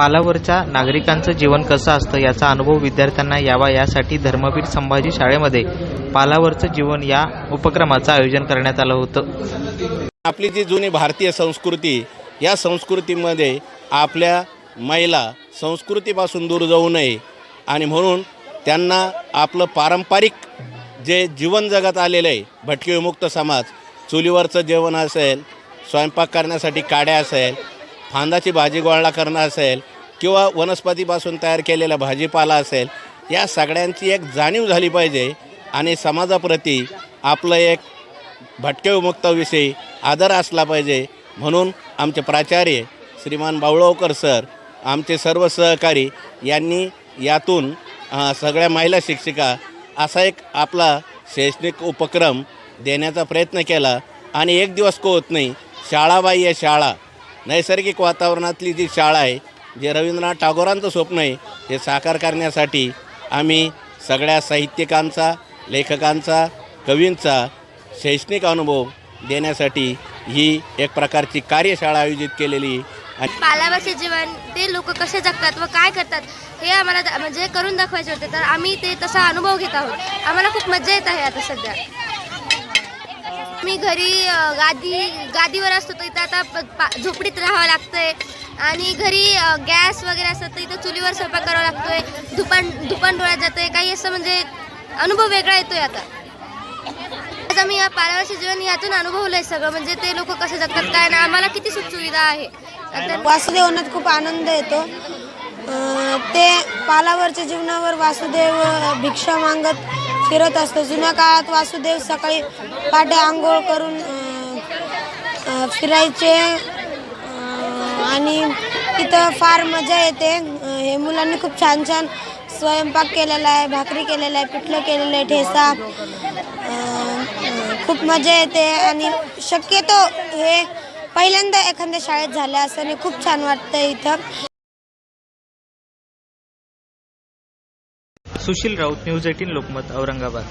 पालावरच्या नागरिकांचं जीवन कसं असतं याचा अनुभव विद्यार्थ्यांना यावा यासाठी धर्मवीर संभाजी शाळेमध्ये पालावरचं जीवन या उपक्रमाचं आयोजन करण्यात आलं होतं. आपली जी जुनी भारतीय संस्कृती या संस्कृतीमध्ये आपल्या महिला संस्कृतीपासून दूर जाऊ नये आणि म्हणून त्यांना आपलं पारंपरिक जे जीवन जगत आलेलं आहे भटकी विमुक्त समाज चुलीवरचं जेवण असेल स्वयंपाक करण्यासाठी काड्या असेल फांदाची भाजी गोळा करणं असेल किंवा वनस्पतीपासून तयार केलेला भाजीपाला असेल या सगळ्यांची एक जाणीव झाली पाहिजे आणि समाजाप्रती आपलं एक भटके विमुक्ताविषयी आदर असला पाहिजे म्हणून आमचे प्राचार्य श्रीमान बावळवकर सर आमचे सर्व सहकारी यांनी यातून सगळ्या महिला शिक्षिका असा एक आपला शैक्षणिक उपक्रम देण्याचा प्रयत्न केला. आणि एक दिवस को होत नाही शाळाबाह्य शाळा नैसर्गिक वातावरणातली जी शाळा आहे जे रवींद्रनाथ टागोरांचं स्वप्न आहे ते साकार करण्यासाठी आम्ही सगळ्या साहित्यिकांचा लेखकांचा कवींचा शैक्षणिक अनुभव देण्यासाठी ही एक प्रकारची कार्यशाळा आयोजित केलेली. आणि पालावाचे जीवन ते लोक कसे जगतात व काय करतात हे आम्हाला म्हणजे करून दाखवायचे होते. तर आम्ही ते तसा अनुभव घेत आहोत. आम्हाला खूप मजा येत आहे आता सध्या. मी घरी गादी गादीवर असतो तर इथं आता प- पा- झोपडीत राहावं लागतंय. आणि घरी गॅस वगैरे असतं तर इथं चुलीवर स्वयंपाक करावा लागतोय. धुपण धुपण डोळ्यात जातोय. काही असं म्हणजे अनुभव वेगळा येतोय आता. आता मी या पालावाचे जीवन यातून अनुभवलंय सगळं. म्हणजे ते लोक कसे जगतात काय ना आम्हाला किती सुखसुविधा आहे. आता खूप आनंद येतो. ते पालावरच्या जीवनावर वासुदेव भिक्षा मागत फिरत असतो. जुन्या काळात वासुदेव सकाळी पाटे आंघोळ करून फिरायचे आणि तिथं फार मजा येते. हे मुलांनी खूप छान छान स्वयंपाक केलेला आहे भाकरी केलेला आहे पिठलं केलेलं आहे ठेसा खूप मजा येते आणि शक्यतो हे पहिल्यांदा एखाद्या शाळेत झालं असं आणि खूप छान वाटतं इथं. Sushil Raut news eighteen Lokmat Aurangabad.